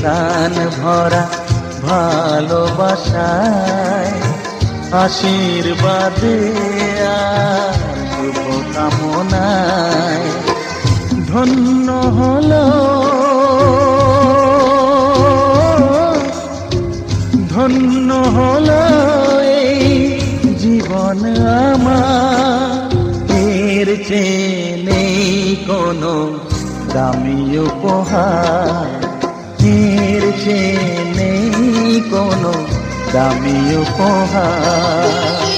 প্রাণ ভরা ভালোবাসায়, আশীর্বাদে কামনায় ধন্য হলো। ধন্য হলো এই জীবন আমার। এর চেয়ে নেই কোনো দামি উপহার। চেয়ে নেই কোনো দামি উপহার।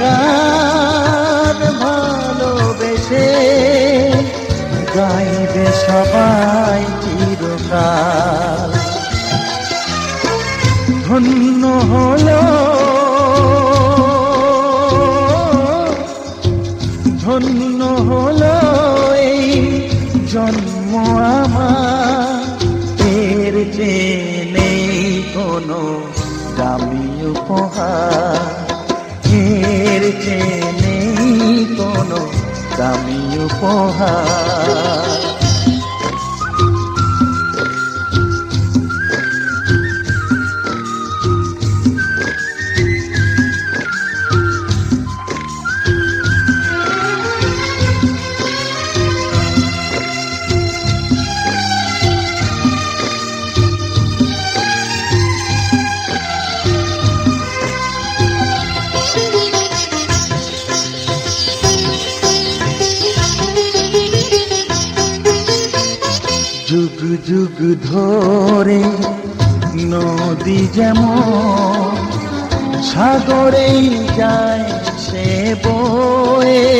গান ভালোবেসে গাইবে সবাই চিরকাল। ধন্য হলো দামি উপহার। ধরে নদী যেমন সাগরেই যায় সে বয়ে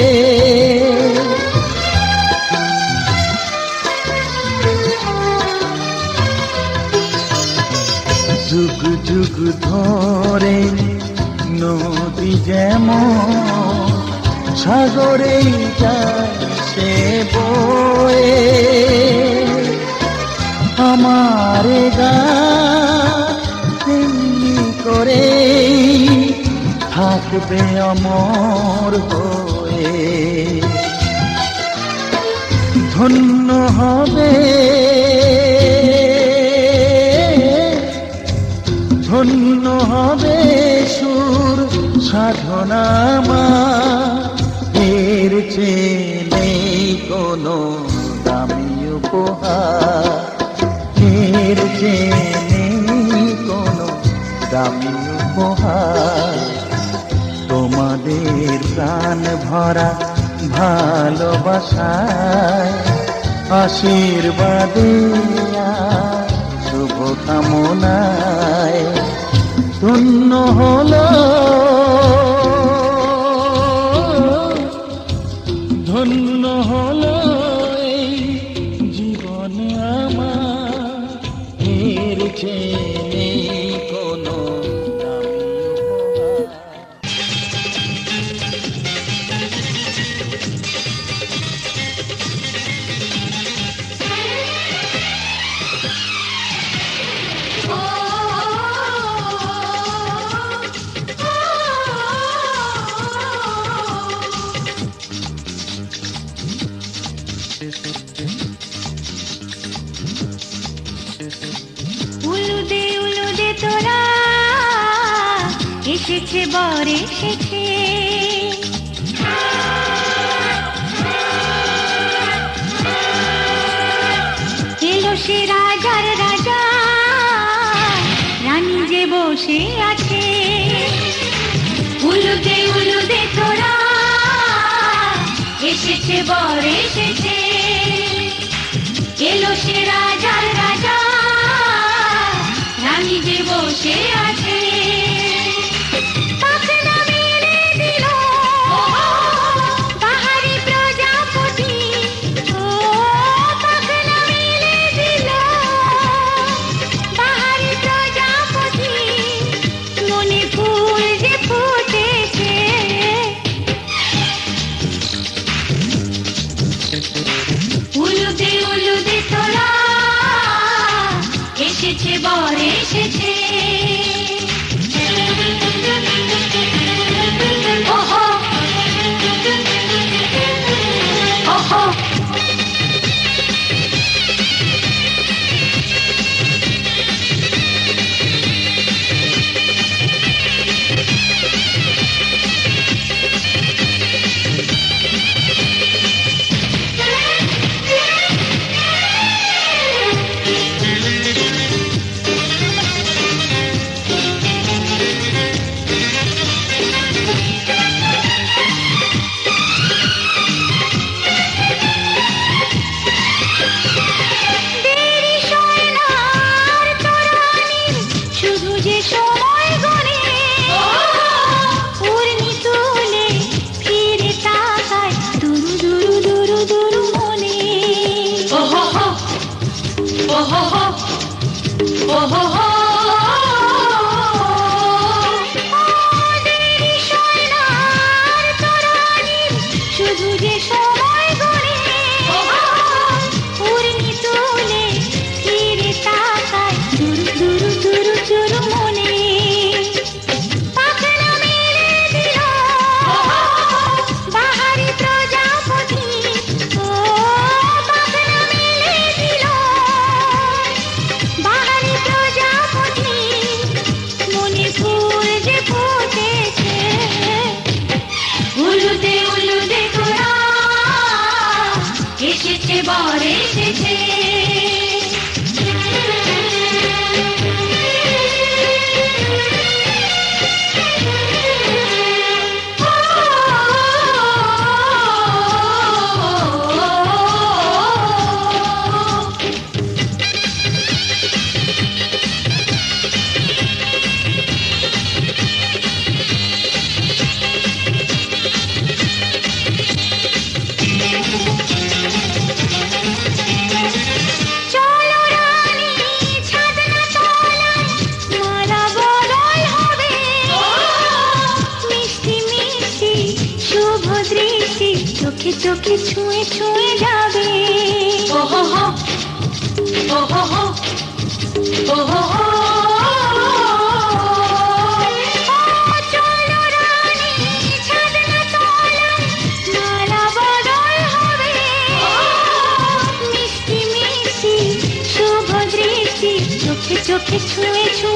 থাকবে অমর হয়ে। ধন্য হবে। ধন্য হবে সুর সাধনা মা এর চেয়ে কোনো দামি উপহার। এর চেয়ে ভরা ভালোবাসায় আশীর্বাদে শুভ কামনায় ধন্য হলো। এসেছে বর এসেছে। এলো সে রাজার রাজা। রানী যে বসে আছে oh, Take care. তোকে ছুঁয়ে ছুঁয়ে যাবে। ওহো হো চোখে ছুঁয়ে ছুঁয়ে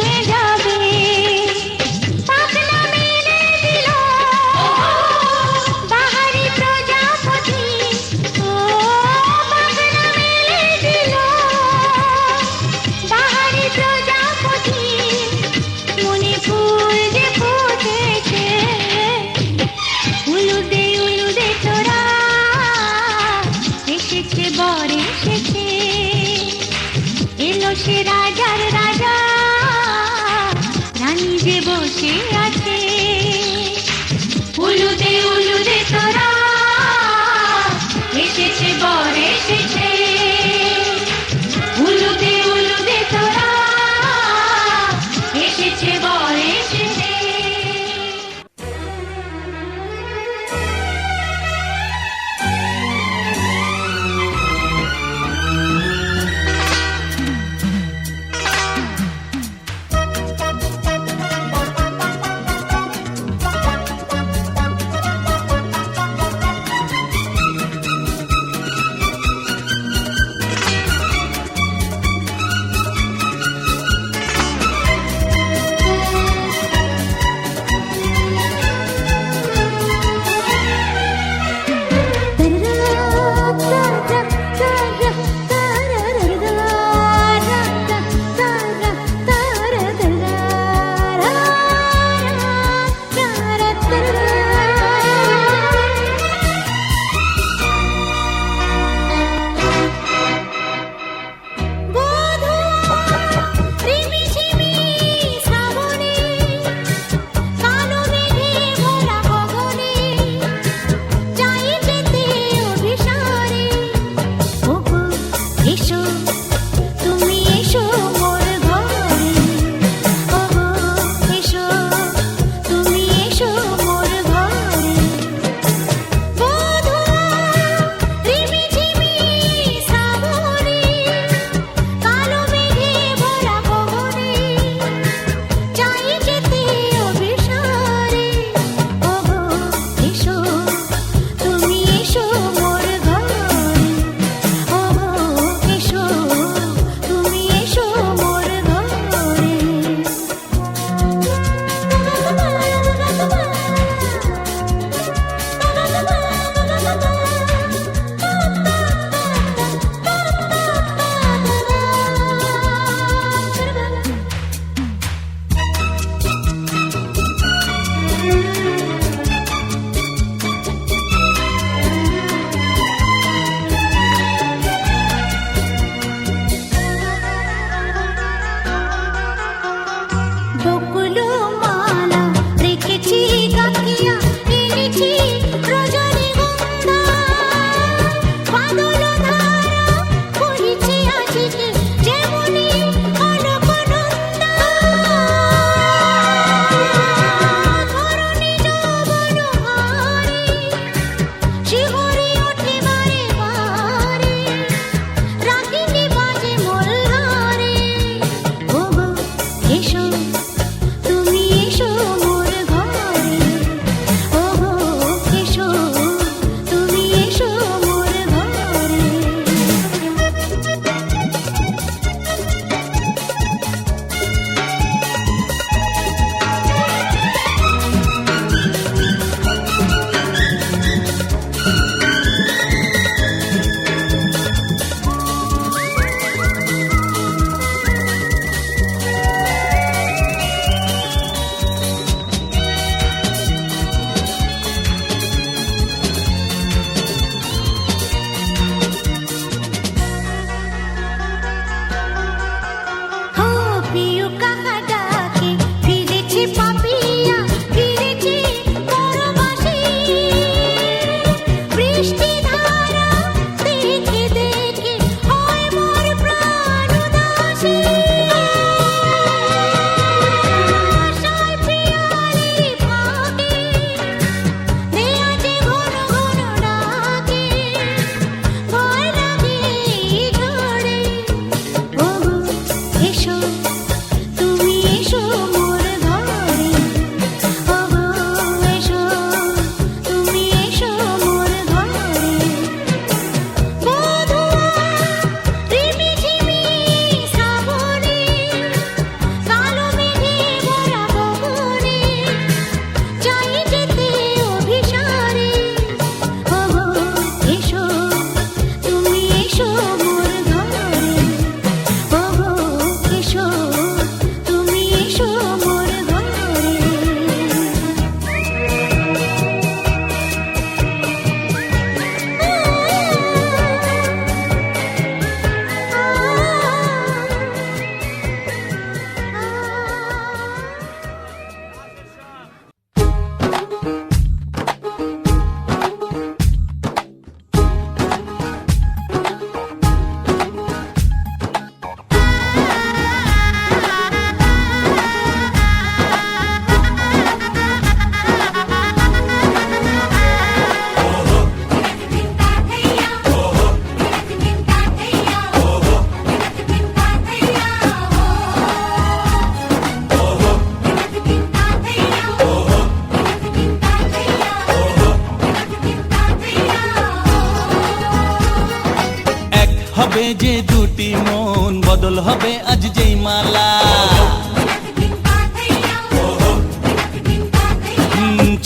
হবে যে দুটি মন, বদল হবে আজ যেই মালা।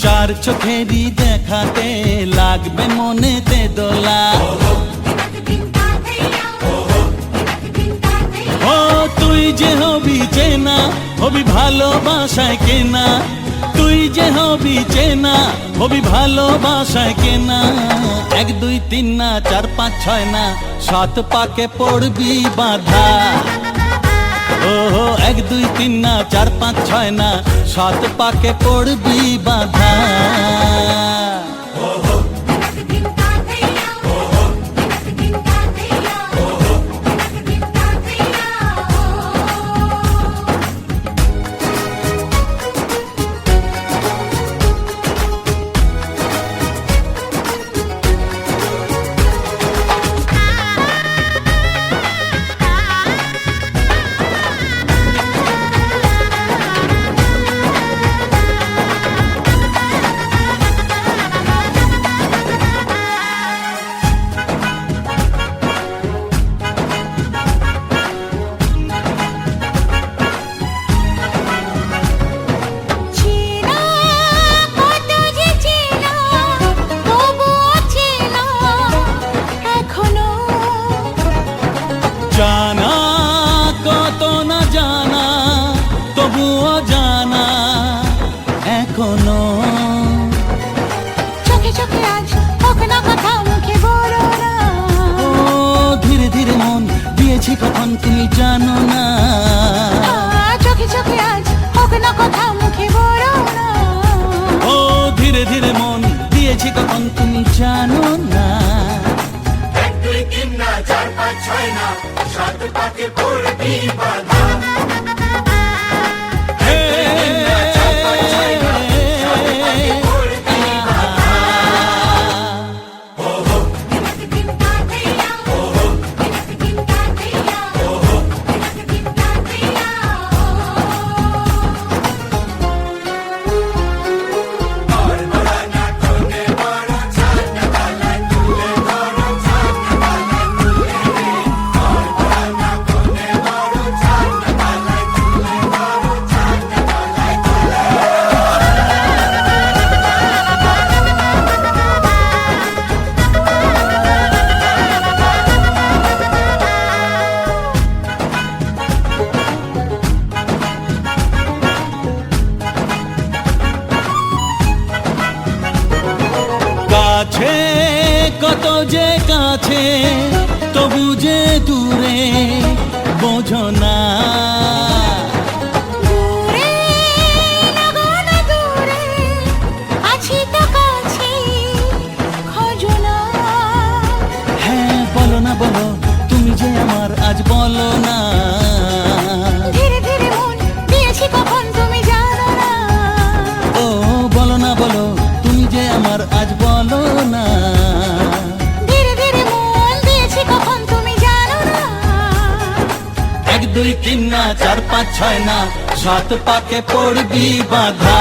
চার চোখেরই দেখাতে লাগবে মনেতে দোলা। ও, তুই যে হবি চেনা, হবি ভালোবাসায় কেনা। তুই যে হবি চেনা, হবি ভালোবাসায় কেনা। এক, দুই, তিন না, চার, পাঁচ, ছয় না, সাত পাকে পড়বি বাধা। ও এক, দুই, তিন না, চার, পাঁচ, ছয় না, সাত পাকে পড়বি বাধা। দিয়েছি কখন তুমি জানো না। আ, চোখে চোখে আজ হোক না কথা মুখে বড় না। ও ধীরে ধীরে মন দিয়েছি কখন তুমি জানো না। এক দুই তিন না চার পাঁচ ছয় না সাত পাকে পড়বি বাধা। কাছে কত যে কাছে তবু যে দূরে বোঝো আছি না। হ্যাঁ বলো না বলো তুমি যে আমার আজ বলো না। তিন না চার পাঁচ ছয় না সাত পাকে পড়বি বাধা।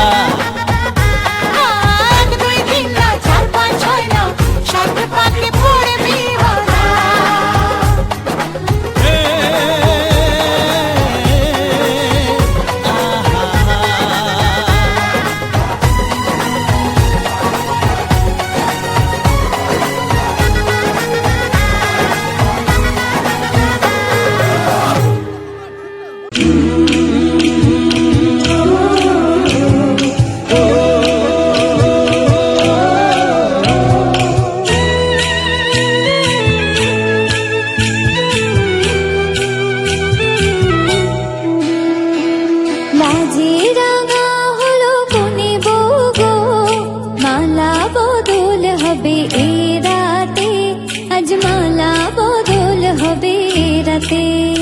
सती